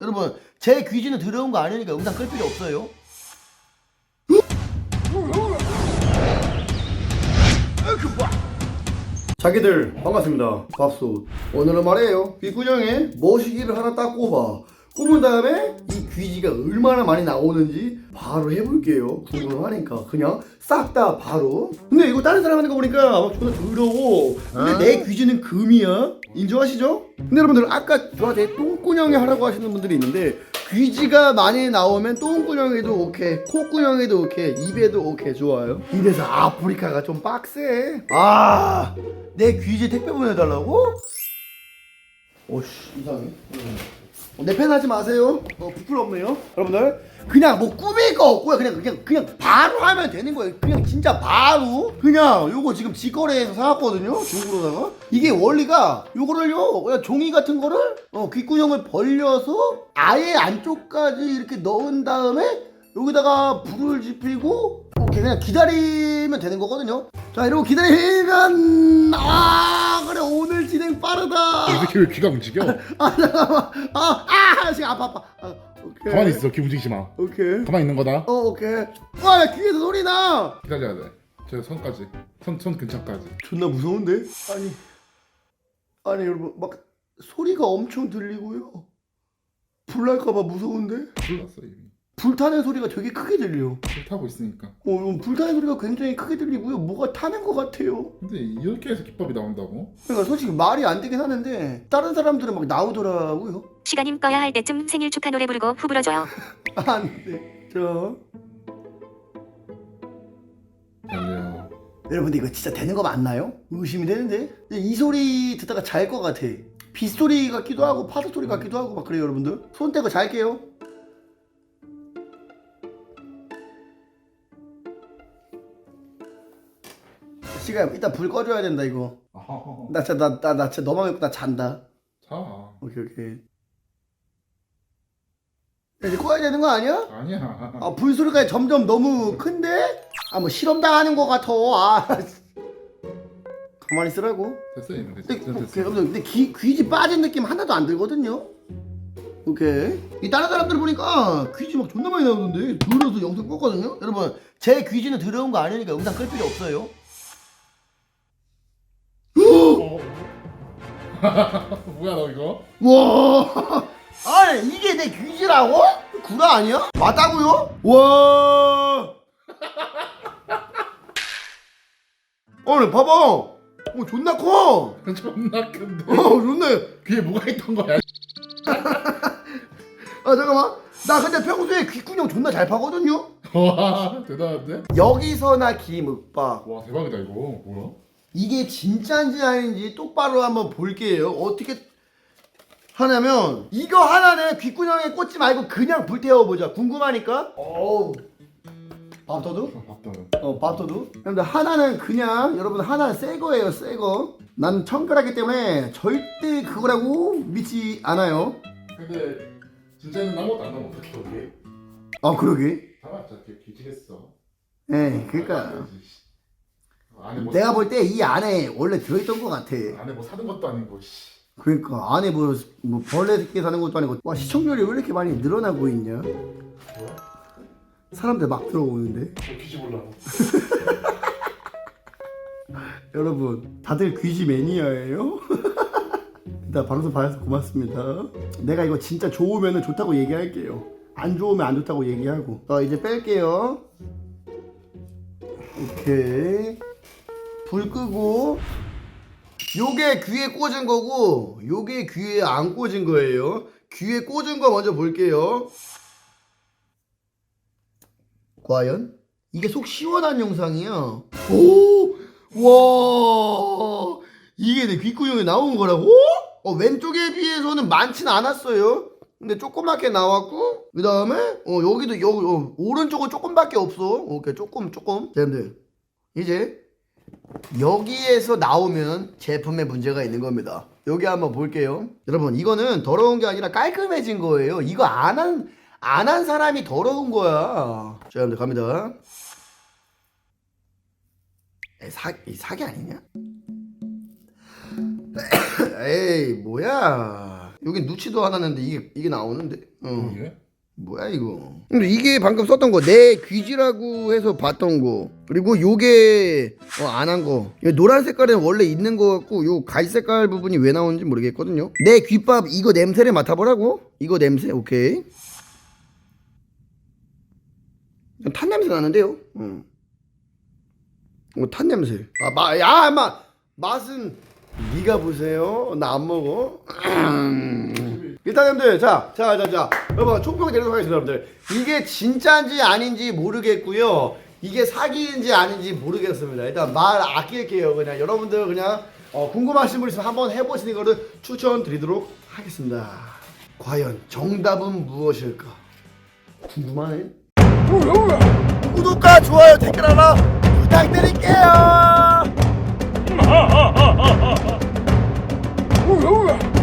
여러분 제 귀지는 더러운 거 아니니까 영상 끌 필요 없어요. 자기들 반갑습니다. 밥솥. 오늘은 말이에요. 귓구녕에 머시기를 하나 딱 꼽아. 꼽은 다음에 이 귀지가 얼마나 많이 나오는지 바로 해볼게요. 궁금하니까 그냥 싹 다 바로. 근데 이거 다른 사람 하는 거 보니까 막 존나 더러워. 근데 내 귀지는 금이야. 인정하시죠? 근데 여러분들 아까 저한테 똥꾸녕이 하라고 하시는 분들이 있는데 귀지가 많이 나오면 똥꾸녕에도 오케이, 콧구녕에도 오케이, 입에도 오케이 좋아요. 이래서 아프리카가 좀 빡세. 아, 내 귀지 택배 보내달라고? 오씨 이상해. 어, 내 팬 하지 마세요. 어, 부끄럽네요. 여러분들 그냥 뭐 꾸밀 거 없고요. 그냥 그냥 그냥 바로 하면 되는 거예요. 그냥 진짜 바로 그냥 요거 지금 직거래에서 사왔거든요. 중고로다가 이게 원리가 요거를요 그냥 종이 같은 거를 어, 귓구녕을 벌려서 아예 안쪽까지 이렇게 넣은 다음에 여기다가 불을 지피고 이렇게 그냥 기다리면 되는 거거든요. 자 이러고 기다리면 아 그래 오늘 진행 빠르다. 이렇게 왜 귀가 움직여? 아 잠깐만. 아 아 지금 아파 아파. 아, 오케이. 가만히 있어 귀 움직이지 마. 오케이. 가만히 있는 거다. 어 오케이. 와나 귀에서 소리 나! 기다려야 돼 저 손까지. 손, 손 근처까지. 존나 무서운데? 아니. 아니 여러분 막 소리가 엄청 들리고요. 불날까봐 무서운데? 불났어 이미 불타는 소리가 되게 크게 들려 불 타고 있으니까. 어 불타는 소리가 굉장히 크게 들리고요. 뭐가 타는 것 같아요. 근데 이렇게 해서 기법이 나온다고? 그러니까 솔직히 말이 안 되긴 하는데 다른 사람들은 막 나오더라고요. 시간임 꺼야 할 때쯤 생일 축하 노래 부르고 후 불어줘요. 안 돼 저. 달려 여러분들 이거 진짜 되는 거 맞나요? 의심이 되는데? 이 소리 듣다가 잘 것 같아. 빗소리 같기도 하고 파도 소리 같기도 하고 막 그래요 여러분들. 손 떼고 잘게요 시간 이따 불 꺼줘야 된다 이거. 아하 나 진짜 나, 나, 나 진짜 너만 믿고 나 잔다. 자. 오케이 오케이. 야, 이제 꺼야 되는 거 아니야? 아니야. 아 불소리가 점점 너무 큰데? 아 뭐 실험 당하는 거 같아 아. 가만히 있으라고. 됐어 이미 됐어 근데, 됐어, 오케이, 됐어. 근데 귀, 귀지 빠진 느낌 하나도 안 들거든요? 오케이. 이 다른 사람들 보니까 귀지 막 존나 많이 나오는데? 들어서 영상 껐거든요? 여러분 제 귀지는 더러운 거 아니니까 영상 끌 필요 없어요 뭐야 너 이거? 와 아니 이게 내 귀지라고? 구라 아니야? 맞다고요? 와 아니 봐봐 어 존나 커 존나 큰데 어, 좋네. 귀에 뭐가 있던 거야 아, 잠깐만. 나 근데 평소에 귓구녕 존나 잘 파거든요? 와 대단한데? 여기서나 김윽박. 와 대박이다 이거 뭐야? 이게 진짜인지 아닌지 똑바로 한번 볼게요. 어떻게 하냐면, 이거 하나는 귓구녕에 꽂지 말고 그냥 불 태워보자. 궁금하니까. 어우. 밥도둑? 아, 맞다 어, 밥도둑. 근데 하나는 그냥, 여러분, 하나는 새 거예요, 새 거. 난 청결하기 때문에 절대 그거라고 믿지 않아요. 근데 진짜는 아무것도 안 나면 어떡해 우리 아, 그러게. 다맞자 뒤지겠어 예, 그니까. 안에 뭐 내가 볼 때 이 안에 원래 들어있던 것 같아. 안에 뭐 사는 것도 아니고 씨. 그러니까 안에 뭐, 뭐 벌레 새끼 사는 것도 아니고 와 시청률이 왜 이렇게 많이 늘어나고 있냐? 뭐야? 사람들 막 들어오는데 뭐 뒤집으려고 여러분 다들 귀지 매니아예요? 일단 방송 봐주셔서 고맙습니다. 내가 이거 진짜 좋으면 좋다고 얘기할게요. 안 좋으면 안 좋다고 얘기하고. 자 이제 뺄게요. 오케이. 불 끄고. 요게 귀에 꽂은 거고, 요게 귀에 안 꽂은 거예요. 귀에 꽂은 거 먼저 볼게요. 과연? 이게 속 시원한 영상이야. 오! 와! 이게 내 귓구녕에 나온 거라고? 어, 왼쪽에 비해서는 많진 않았어요. 근데 조그맣게 나왔고, 그 다음에, 어, 여기도, 여기, 어, 오른쪽은 조금밖에 없어. 오케이, 조금, 조금. 여러분들, 이제, 여기에서 나오면 제품에 문제가 있는 겁니다. 여기 한번 볼게요. 여러분, 이거는 더러운 게 아니라 깔끔해진 거예요. 이거 안 한, 안 한 사람이 더러운 거야. 자, 여러분들 갑니다. 에이, 사, 이 사기 아니냐? 에이, 뭐야. 여기 누치도 하나는데 이게 이게 나오는데. 어. 이게? 뭐야 이거? 근데 이게 방금 썼던 거 내 귀지라고 해서 봤던 거 그리고 요게 어, 안 한 거. 이 노란 색깔은 원래 있는 거 같고 요 갈색 색깔 부분이 왜 나오는지 모르겠거든요. 내 귓밥 이거 냄새를 맡아보라고? 이거 냄새 오케이. 탄 냄새 나는데요? 응. 어, 탄 냄새. 아, 마, 야, 마, 맛은 네가 보세요. 나 안 먹어. 일단 여러분들, 자, 자, 자, 자, 여러분 총평 드리도록 하겠습니다, 여러분들. 이게 진짜인지 아닌지 모르겠고요. 이게 사기인지 아닌지 모르겠습니다. 일단 말 아낄게요. 그냥 여러분들 그냥 어, 궁금하신 분 있으면 한번 해보시는 거를 추천드리도록 하겠습니다. 과연 정답은 무엇일까? 궁금하네. 구독과 좋아요 댓글 하나 부탁드릴게요.